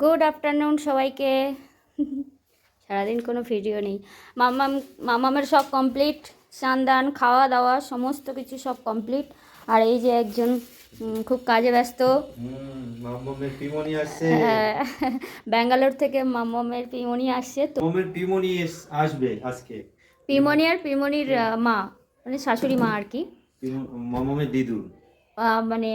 Good afternoon সবাইকে। সারাদিন কোনো ভিডিও নেই। মামাম মামামের সব কমপ্লিট স্নান খাওয়া দাওয়া সমস্ত কিছু সব কমপ্লিট আর এই যে একজন খুব কাজে ব্যস্ত। আহ, ব্যাঙ্গালোর থেকে মামামের পিমনি আসছে তো। পিমনি আসবে আজকে। পিমনি আর পিমনির মা মানে শাশুড়ি মা আর কি। পিম- মাম্মামের দিদু আহ, মানে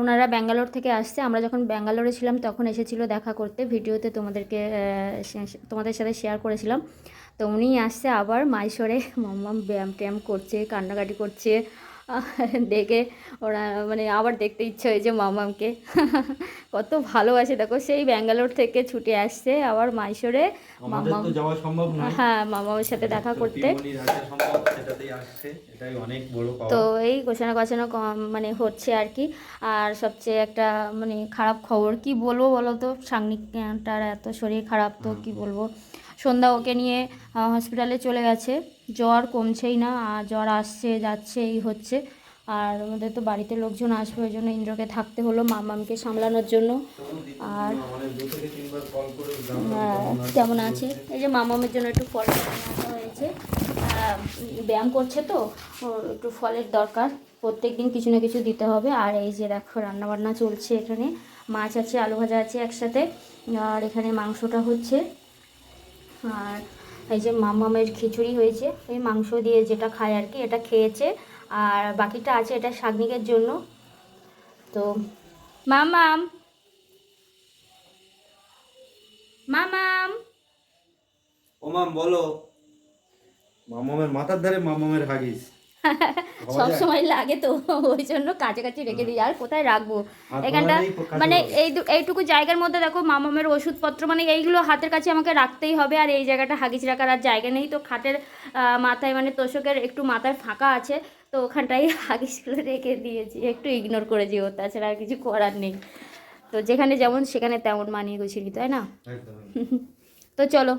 ওনারা ব্যাঙ্গালোর থেকে আসছে। আমরা যখন ব্যাঙ্গালোরে ছিলাম, তখন এসেছিল দেখা করতে। ভিডিওতে তোমাদেরকে তোমাদের সাথে শেয়ার করেছিলাম। তো উনি আসছে আবার মাইশোরে। মাম্মাম ব্যায়াম ট্যাম করছে, কান্নাকাটি করছে। দেখে ওরা মানে আবার দেখতে ইচ্ছে হয়েছে মামামকে। কত ভালোবাসে। দেখো সেই ব্যাঙ্গালোর থেকে ছুটে আসছে আবার মাইশোরে তো যাওয়া সম্ভব নয়। হ্যাঁ মামামের সাথে দেখা করতে। তো এই গোছানো কম- মানে হচ্ছে আর কি। আর সবচেয়ে একটা মানে খারাপ খবর কি বলব বলো তো? সাংনিকটার এত শরীর খারাপ তো কি বলব? সন্ধ্যা ওকে নিয়ে হসপিটালে চলে গেছে। জ্বর কমছেই না আর জ্বর আসছে যাচ্ছে এই হচ্ছে। আর আমাদের তো বাড়িতে লোকজন আসবে ওই জন্য ইন্দ্রকে থাকতে হলো মামামকে সামলানোর জন্য। আর আহ, কেমন আছে? এই যে মামামের জন্য একটু ফল হয়েছে। ব্যায়াম করছে তো একটু ফলের দরকার। প্রত্যেক দিন কিছু না কিছু দিতে হবে। আর এই যে দেখো রান্নাবান্না চলছে এখানে। মাছ আছে আলু ভাজা আছে একসাথে। আর এখানে মাংসটা হচ্ছে। আর এই যে মামামের খিচুড়ি হয়েছে এই মাংস দিয়ে যেটা খায় আর কি এটা খেয়েছে। আর বাকিটা আছে এটা শাগনিকের জন্য। তো মামাম মামাম ও মাম বলো। মামামের মাথার ধারে মামামের হাগিস। সব সময় লাগে তো ওই জন্য কাছাকাছি রেখে দিই। আর কোথায় রাখব? এখানটা মানে এই এইটুকু জায়গার মধ্যে দেখো মামামের ওষুধপত্র মানে এইগুলো হাতের কাছে আমাকে রাখতেই হবে আর এই জায়গাটা হাগিস রাখার আর জায়গা নেই। তো খাটের মাথায় মানে তোষকের একটু মাথায় ফাঁকা আছে তো ওখানটাই হাগিসগুলো রেখে দিয়েছি। একটু ইগনোর করেছি ও তাছাড়া আর কিছু করার নেই। তো যেখানে যেমন সেখানে তেমন মানিয়ে গুছিয়ে হয় না? তো চলো।